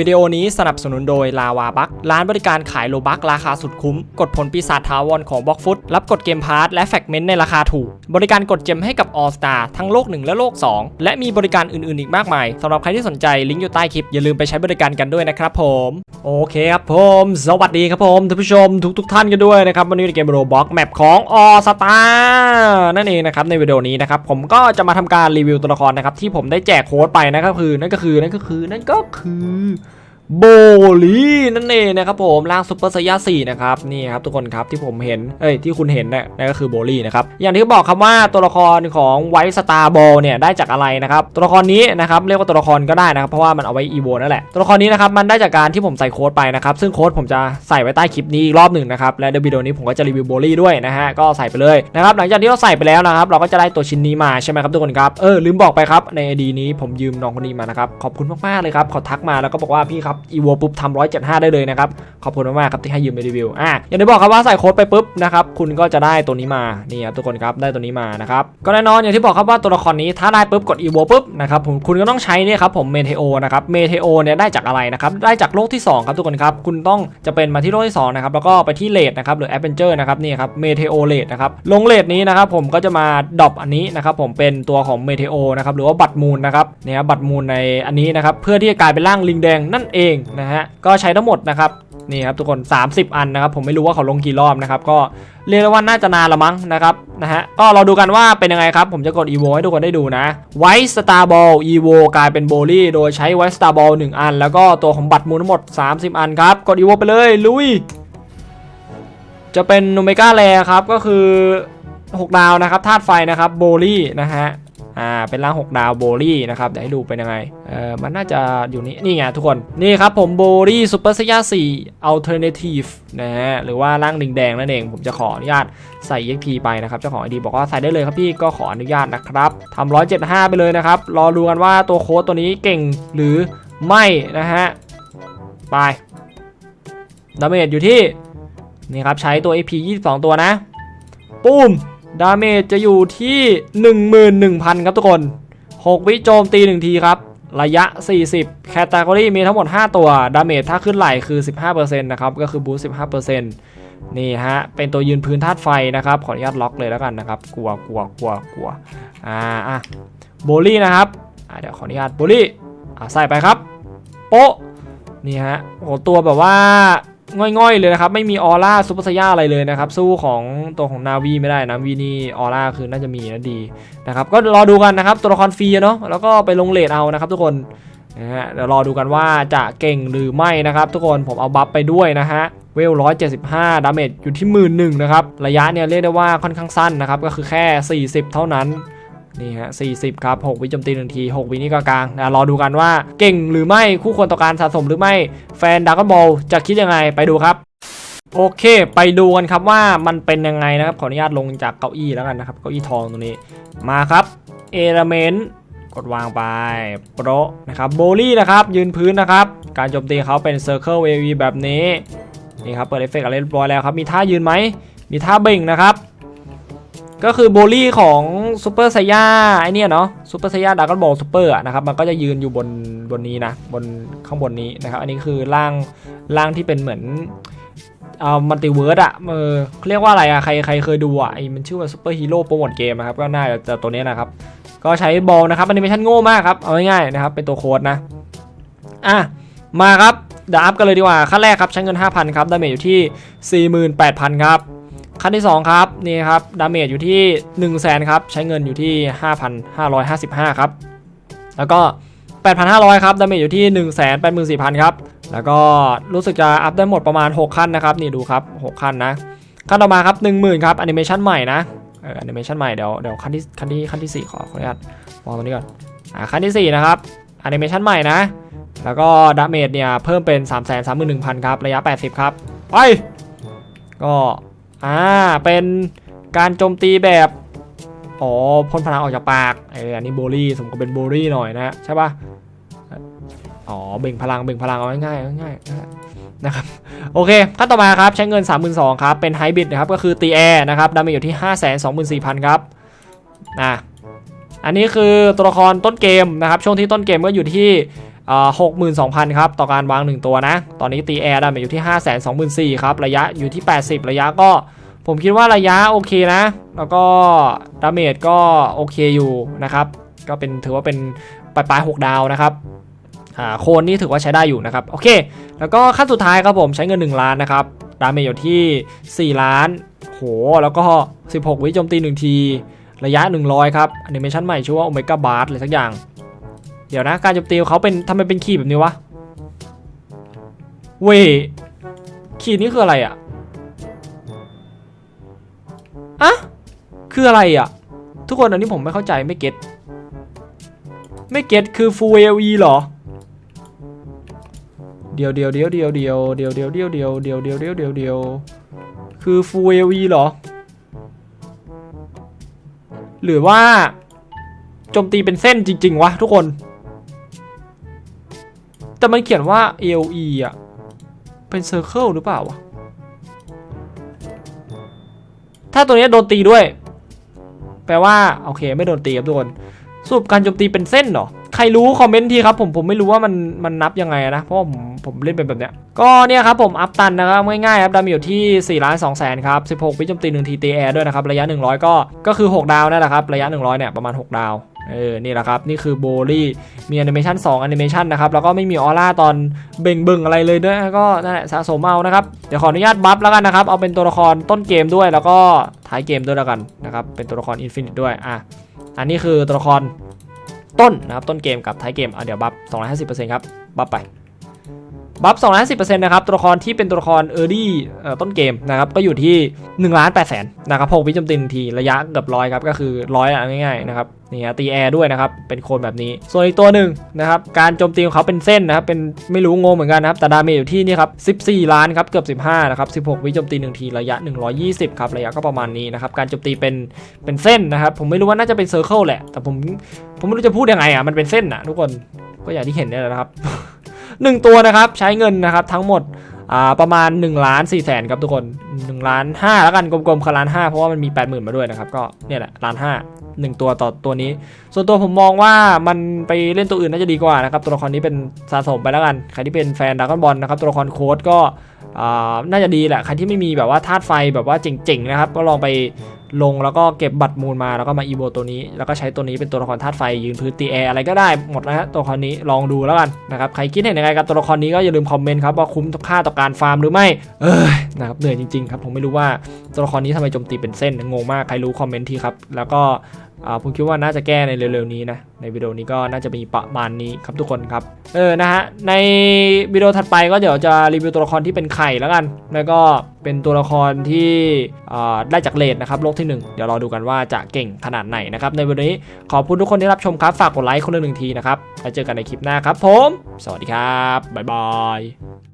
วิดีโอนี้สนับสนุนโดยลาวาบักร้านบริการขายโลบักราคาสุดคุ้ม กดผลปีศาจทาวรของบล็อกฟุตรับกดเกมพาร์ทและแฟกเมนต์ในราคาถูก บริการกดเจมให้กับ All Star ทั้งโลก 1 และโลก 2 และมีบริการอื่นๆอีกมากมายสำหรับใครที่สนใจลิงก์อยู่ใต้คลิป อย่าลืมไปใช้บริการกันด้วยนะครับผม โอเคครับผม สวัสดีครับผมท่านผู้ชมทุกๆท่านกันด้วยนะครับวันนี้ในเกมโรบ็อกแมปของ All Star นั่นเองนะครับในวิดีโอนี้นะครับผมก็จะมาทำการรีวิวตัวละครนะครับที่ผมได้แจกโค้ดไปนะครับคือนั่นก็คือนั่นก็คือนั่นก็คือ โบลีนั่นเองนะครับผมร่างซูเปอร์ไซยาสี่นะครับนี่ครับทุกคนครับที่ผมเห็นเอ้ยที่คุณเห็นเนี่ยนั่นก็คือโบลีนะครับอย่างที่บอกครับว่าตัวละครของไวท์สตาร์บอลเนี่ยได้จากอะไรนะครับตัวละครนี้นะครับเรียกว่าตัวละครก็ได้นะครับเพราะว่ามันเอาไว้อีโวนั่นแหละตัวละครนี้นะครับมันได้จากการที่ผมใส่โค้ดไปนะครับซึ่งโค้ดผมจะใส่ไว้ใต้คลิปนี้อีกรอบหนึ่งนะครับและในวิดีโอนี้ผมก็จะรีวิวโบลี่ด้วยนะฮะก็ใส่ไปเลยนะครับหลังจากที่เราใส่ไปแล้วนะครับเราก็จะได้ตัวชิ้นนี้มาใช่ไหมครับทุกคนครับเออลืมบอกไปครับใน ID นี้ผมยืมน้องคนนี้มานะครับขอบคุณมากๆเลยครับขาทักมาแล้วก็บอกว่าพี่ครับอีโวปุ๊บทำร้อยเจ็ดห้าได้เลยนะครับ ขอบคุณมากๆครับที่ให้ยืมไปรีวิวอะอย่างที่บอกครับว่าใส่โค้ดไปปุ๊บนะครับคุณก็จะได้ตัวนี้มานี่ครับทุกคนครับได้ตัวนี้มานะครับก็แน่นอนอย่างที่บอกครับว่าตัวละครนี้ถ้าได้ปุ๊บกดอีโวปุ๊บนะครับผมคุณก็ต้องใช้เนี่ยครับผมเมเทโอนะครับเมเทโอเนี่ยได้จากอะไรนะครับได้จากโลกที่สองครับทุกคนครับคุณต้องจะเป็นมาที่โลกที่สองนะครับแล้วก็ไปที่เลดนะครับหรือแอดเวนเจอร์นะครับนี่ครับเมเทโอเลดนะครับลงเลดนี้นะครับผมก็จะมาดรอปอันนี้นะครับผมเป็นตัวของเมเทโอนะครับหรือว่าบัตรมูลนะครับเนี่ยบัตรมูลในอันนี้นะครับเพื่อที่จะกลายเป็นร่างลิงแดงนั่นเองนะฮะก็ใช้ทั้งหมดนะครับนี่ครับทุกคน 30 อันนะครับผมไม่รู้ว่าเขาลงกี่รอบนะครับก็เรียกว่าน่าจะนานละมั้งนะครับนะฮะก็เราดูกันว่าเป็นยังไงครับ ผมจะกด EVO ให้ทุกคนได้ดูนะไวท์สตาร์บอล EVO กลายเป็นโบลี่โดยใช้ไวท์สตาร์บอล1อัน แล้วก็ตัวของบัตรมูลทั้งหมด 30 อันครับ กด EVO ไปเลยลุย จะเป็นโนเมกาแรครับก็คือ 6 ดาวนะครับธาตุไฟนะครับโบลี่นะฮะ อ่าเป็นร่าง6ดาวโบลี่นะครับเดี๋ยวให้ดูเป็นยังไงเออมันน่าจะอยู่นี่นี่ไงทุกคนนี่ครับผมโบลี่ซูเปอร์เซีย4 Alternative นะฮะหรือว่าร่างดิงแดงนั่นเอง ผมจะขออนุญาตใส่ EXP ไปนะครับเจ้าของไอดีบอกว่าใส่ได้เลยครับพี่ก็ขออนุญาตนะครับทำ175ไปเลยนะครับ รอดูกันว่าตัวโค้ดตัวนี้เก่งหรือไม่นะฮะไปดาเมจอยู่ที่นี่ครับใช้ตัว AP 22 ตัวนะปุ้ม ดาเมจจะอยู่ที่ 11,000 ครับทุกคน 6 วิโจมตี 1 ทีครับ ระยะ 40 แคตตากรีมีทั้งหมด 5 ตัว ดาเมจถ้าขึ้นไหลคือ 15%นะครับ ก็คือบูสต์15%นี่ฮะ เป็นตัวยืนพื้นธาตุไฟนะครับ ขออนุญาตล็อกเลยแล้วกันนะครับ กลัวกลัวกลัวกลัวอ่าอะโบลี่นะครับอะเดี๋ยวขออนุญาตโบลี่อะใส่ไปครับ โป๊ะ นี่ฮะโอ้โหตัวแบบว่า ง่อยๆเลยนะครับ ไม่มีออร่าซูเปอร์ไซย่าอะไรเลยนะครับ สู้ของตัวของนาวีไม่ได้นาวีนี่ออร่าคือน่าจะมีนะดีนะครับก็รอดูกันนะครับตัวละครฟรีเนาะแล้วก็ไปลงเลทเอานะครับ ทุกคนนะฮะเดี๋ยวรอดูกันว่าจะเก่งหรือไม่นะครับ ทุกคนผมเอาบัฟไปด้วยนะฮะเวล175 ดาเมจอยู่ที่หมื่นหนึ่งนะครับ ระยะเนี่ยเรียกได้ว่าค่อนข้างสั้นนะครับ ก็คือแค่ 40 เท่านั้น นี่ฮะ40 ครับ 6 วิโจมตีหนึ่งที 6 วินี่ก็กลางนะรอดูกันว่าเก่งหรือไม่คู่ควรต่อการสะสมหรือไม่แฟนดากอนบอลจะคิดยังไงไปดูครับโอเค ไปดูกันครับว่ามันเป็นยังไงนะครับ ขออนุญาตลงจากเก้าอี้แล้วกันนะครับ เก้าอี้ทองตรงนี้ มาครับ เอลเมนต์กดวางไป โปรนะครับ โบลี่นะครับ ยืนพื้นนะครับ การโจมตีเขาเป็นเซอร์เคิลเววีแบบนี้ นี่ครับ เปิดเอฟเฟกต์อะไรเรียบร้อยแล้วครับ มีท่ายืนไหม มีท่าเบ่งนะครับ ก็คือโบลี่ของซูเปอร์ไซย่าไอเนี่ยเนาะซูเปอร์ไซย่าดากอนบอลซูเปอร์นะครับมันก็จะยืนอยู่บนบนนี้นะบนข้างบนนี้นะครับ อันนี้คือร่างร่างที่เป็นเหมือนเอามัลติเวิร์สอะเออเรียกว่าอะไรอะใครใครเคยดูอะไอมันชื่อว่าซูเปอร์ฮีโร่โปรโมทเกมนะครับก็น่าจะตัวนี้นะครับ ก็ใช้บอลนะครับแอนิเมชันโง่มากครับเอาง่ายๆนะครับเป็นตัวโค้ดนะอะมาครับเดี๋ยวอัพกันเลยดีกว่าขั้นแรกครับใช้เงิน 5,000 ครับดาเมจอยู่ที่ 48,000 ครับ ขั้นที่ 2 ครับนี่ครับดาเมจอยู่ที่ 1 0 0 0 0แสนครับใช้เงินอยู่ที่ 5,555 ครับ แล้วก็ 8,500 ครับดาเมจอยู่ที่ 1 8 4 0 0 0 ครับ แล้วก็รู้สึกจะอัพได้หมดประมาณ 6 ขั้นนะครับ นี่ดูครับ 6 ขั้นนะ ขั้นต่อมาครับ 10,000 ครับแอนิเมชันใหม่นะเออแอนิเมชันใหม่เดี๋ยวเดี๋ยวขั้นที่ขั้นที่ขั้นที่ 4 ขอขออนุญาตมองตรงนี้ก่อนอ่าขั้นที่ 4 นะครับแอนิเมชันใหม่นะ แล้วก็ดาเมจเนี่ยเพิ่มเป็น 3 3 1 0 0 0 ครับระยะ 80 ครับไปก็ อ่า เป็นการโจมตีแบบ อ๋อพ่นพลังออกจากปาก เอออันนี้โบลี่สมกับเป็นโบลี่หน่อยนะใช่ปะอ๋อ เบ่งพลัง เบ่งพลังเอาง่ายๆง่ายๆนะครับ โอเคขั้นต่อมาครับ ใช้เงิน 32,000ครับ เป็นไฮบริดนะครับ ก็คือตีแอร์นะครับ ดาเมจอยู่ที่ 524,000 ครับ อะ อันนี้คือตัวละครต้นเกมนะครับ ช่วงที่ต้นเกมก็อยู่ที่ หกหมื่นสองพันครับ ต่อการวาง 1 ตัวนะ ตอนนี้ตีแอร์ได้มาอยู่ที่ 5 2 4 0 0 0ครับ ระยะอยู่ที่ 80 ระยะก็ ผมคิดว่าระยะโอเคนะ แล้วก็ดาเมจก็โอเคอยู่นะครับ ก็เป็นถือว่าเป็นปลายปลายๆ6ดาวนะครับโคนนี่ถือว่าใช้ได้อยู่นะครับ โอเค แล้วก็ขั้นสุดท้ายครับผมใช้เงิน 1 ล้านนะครับ ดาเมจอยู่ที่ 4 ล้าน โห แล้วก็ 16 วิโจมตี 1 ที ระยะ 100 ครับแอนิเมชันใหม่ชื่อว่าโอเมก้าบาร์อะไรสักอย่าง เดี๋ยวนะการโจมตีของเขาเป็นทำไมเป็นขีดแบบนี้วะ เว้ยขีดนี่คืออะไรอะอะคืออะไรอะทุกคนอันนี้ผมไม่เข้าใจไม่เก็ตไม่เก็ตคือ full AOE เหรอเดี๋ยวเดี๋ยวเดี๋ยวเดี๋ยวเดี๋ยวเดี๋ยวเดี๋ยวเดี๋ยวเดี๋ยวเดี๋ยวเดี๋ยวเดี๋ยวเดียวเดียวคือ full AOE เหรอ หรือว่าโจมตีเป็นเส้นจริง ๆ วะทุกคน แต่มันเขียนว่า AOE อะ เป็นเซอร์เคิลหรือเปล่าวะ ถ้าตัวนี้โดนตีด้วย แปลว่า โอเค ไม่โดนตีครับทุกคนสรุปการโจมตีเป็นเส้นเหรอ ใครรู้คอมเมนต์ทีครับผมผมไม่รู้ว่ามันมันนับยังไงนะเพราะผมผมเล่นเป็นแบบเนี้ยก็เนี่ยครับผมอัพตันนะครับง่ายๆครับดามจอยู่ที่4ล้าน2แสนครับ16วิจมตี1ทีตีแอร์ด้วยนะครับระยะ 100 ก็ก็คือ 6 ดาวนั่นแหละครับระยะ 100เนี่ยประมาณ 6 ดาวเออ นี่แหละครับ นี่คือโบลี่มีแอนิเมชัน2แอนิเมชันนะครับ แล้วก็ไม่มีออร่าตอนเบ่งบิ่งอะไรเลยด้วย ก็นั่นแหละสะสมเอานะครับ เดี๋ยวขออนุญาตบัฟแล้วกันนะครับ เอาเป็นตัวละครต้นเกมด้วย แล้วก็ท้ายเกมด้วยแล้วกันนะครับ เป็นตัวละครอินฟินิตด้วย อะ อันนี้คือตัวละคร ต้นนะครับต้นเกมกับท้ายเกมอะเดี๋ยวบัฟ250%ครับบัฟไป บัฟ250%นะครับ ตัวละครที่เป็นตัวละครเออร์ดี้ต้นเกมนะครับ ก็อยู่ที่1ล้าน8แสนนะครับ6วิจมตินทีระยะเกือบร้อยครับ ก็คือร้อยอะง่ายๆนะครับนี่ฮะตีแอร์ด้วยนะครับ เป็นโคนแบบนี้ ส่วนอีกตัวหนึ่งนะครับ การโจมตีของเขาเป็นเส้นนะครับ เป็นไม่รู้งงเหมือนกันนะครับ แต่ดาเมจอยู่ที่นี่ครับ 14 ล้านครับ เกือบ 15 นะครับ 16 วิโจมตี1ที ระยะ 120 ครับ ระยะก็ประมาณนี้นะครับ การโจมตีเป็น เป็นเส้นนะครับ ผมไม่รู้ว่าน่าจะเป็นเซอร์เคิลแหละ แต่ผม ผมไม่รู้จะพูดยังไงอะ มันเป็นเส้นอะทุกคน ก็อย่างที่เห็นนี่แหละนะครับ หนึ่งตัวนะครับ ใช้เงินนะครับทั้งหมดประมาณ1ล้าน4แสนครับทุกคน1ล้าน5แล้วกันกลมๆคือล้าน5เพราะว่ามันมี 80,000 มาด้วยนะครับ ก็เนี่ยแหละล้าน5หนึ่งตัวต่อตัวนี้ ส่วนตัวผมมองว่ามันไปเล่นตัวอื่นน่าจะดีกว่านะครับ ตัวละครนี้เป็นสะสมไปแล้วกัน ใครที่เป็นแฟนดรากอนบอลนะครับ ตัวละครโค้ดก็น่าจะดีแหละ ใครที่ไม่มีแบบว่าธาตุไฟแบบว่าเจ๋งๆนะครับ ก็ลองไป ลงแล้วก็เก็บบัตรมูลมาแล้วก็มาอีโวตัวนี้ แล้วก็ใช้ตัวนี้เป็นตัวละครธาตุไฟยืนพื้นตีแอร์อะไรก็ได้หมดนะฮะตัวละครนี้ลองดูแล้วกันนะครับใครคิดเห็นยังไงกับตัวละครนี้ก็อย่าลืมคอมเมนต์ครับว่าคุ้มค่าต่อการฟาร์มหรือไม่เอ้ยนะครับเหนื่อยจริงๆครับผมไม่รู้ว่า ตัวละครนี้ทำไมโจมตีเป็นเส้นงงมากใครรู้คอมเมนต์ทีครับ แล้วก็ผมคิดว่าน่าจะแก้ในเร็วๆนี้นะ ในวิดีโอนี้ก็น่าจะมีประมาณนี้ครับทุกคนครับ เออนะฮะ ในวิดีโอถัดไปก็เดี๋ยวจะรีวิวตัวละครที่เป็นไข่แล้วกัน แล้วก็เป็นตัวละครที่ได้จากเลดนะครับโลกที่ 1 เดี๋ยวรอดูกันว่าจะเก่งขนาดไหนนะครับ ในวันนี้ขอบคุณทุกคนที่รับชมครับ ฝากกดไลค์คนละหนึ่งทีนะครับแล้วเจอกันในคลิปหน้าครับผม สวัสดีครับบ๊ายบาย